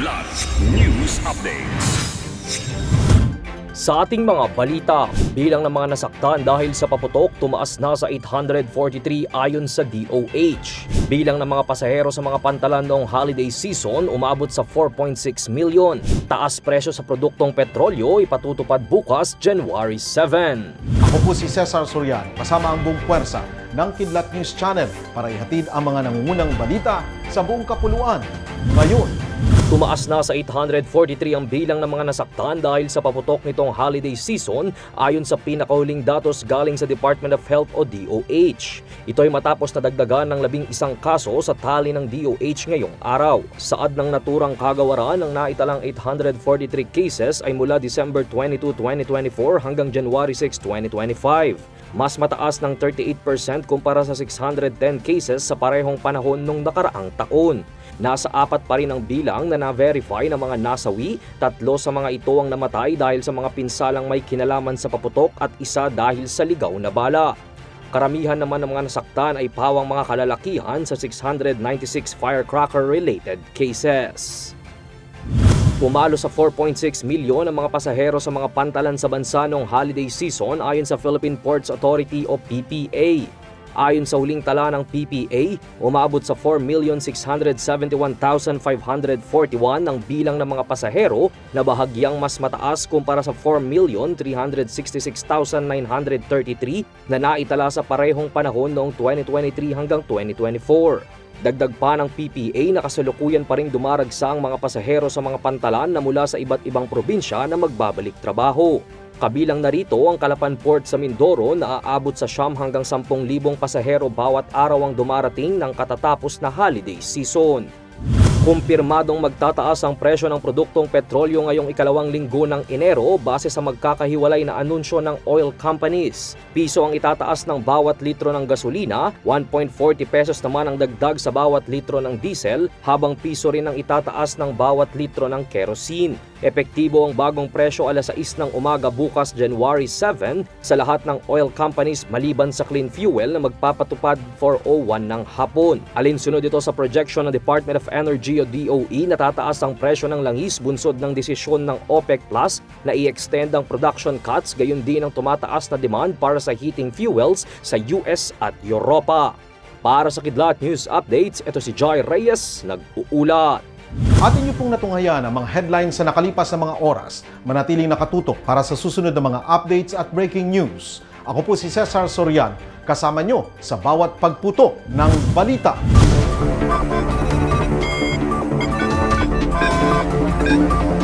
Kidlat News Updates. Sa ating mga balita, bilang ng mga nasaktan dahil sa paputok tumaas na sa 843 ayon sa DOH. Bilang ng mga pasahero sa mga pantalan noong holiday season umabot sa 4.6 million. Taas presyo sa produktong petrolyo ipatutupad bukas January 7. Ako po si Cesar Soriano, kasama ang buong puwersa ng Kidlat News Channel para ihatid ang mga nangungunang balita sa buong kapuluan. Ngayon, Tumaas na sa 843 ang bilang ng mga nasaktan dahil sa paputok nitong holiday season ayon sa pinakahuling datos galing sa Department of Health o DOH. Ito ay matapos na dagdagan ng labing isang kaso sa tali ng DOH ngayong araw. Saad ng naturang kagawaran ng naitalang 843 cases ay mula December 22, 2024 hanggang January 6, 2025. Mas mataas ng 38% kumpara sa 610 cases sa parehong panahon nung nakaraang taon. Nasa apat pa rin ang bilang na na-verify ng mga nasawi, tatlo sa mga ito ang namatay dahil sa mga pinsalang may kinalaman sa paputok at isa dahil sa ligaw na bala. Karamihan naman ng mga nasaktan ay pawang mga kalalakihan sa 696 firecracker-related cases. Pumalo sa 4.6 milyon ang mga pasahero sa mga pantalan sa bansa noong holiday season ayon sa Philippine Ports Authority o PPA. Ayon sa huling tala ng PPA, umabot sa 4,671,541 ang bilang ng mga pasahero na bahagyang mas mataas kumpara sa 4,366,933 na naitala sa parehong panahon noong 2023 hanggang 2024. Dagdag pa ng PPA na kasalukuyan pa rin dumaragsa ang mga pasahero sa mga pantalan na mula sa iba't ibang probinsya na magbabalik trabaho. Kabilang narito ang Calapan Port sa Mindoro na aabot sa siyam hanggang 10,000 pasahero bawat araw ang dumarating ng katatapos na holiday season. Kumpirmadong magtataas ang presyo ng produktong petrolyo ngayong ikalawang linggo ng Enero base sa magkakahiwalay na anunsyo ng oil companies. Piso ang itataas ng bawat litro ng gasolina, 1.40 pesos naman ang dagdag sa bawat litro ng diesel, habang piso rin ang itataas ng bawat litro ng kerosene. Epektibo ang bagong presyo alas 6 ng umaga bukas January 7 sa lahat ng oil companies maliban sa clean fuel na magpapatupad 401 ng hapon. Alinsunod ito sa projection ng Department of Energy o DOE na tataas ang presyo ng langis bunsod ng desisyon ng OPEC Plus na i-extend ang production cuts gayon din ang tumataas na demand para sa heating fuels sa US at Europa. Para sa Kidlat News Updates, ito si Joy Reyes, nag-uulat. atin niyo pong natunghayan ang mga headlines sa nakalipas na mga oras. Manatiling nakatutok para sa susunod na mga updates at breaking news. Ako po si Cesar Soriano, kasama nyo sa bawat pagputo ng balita. Thank you.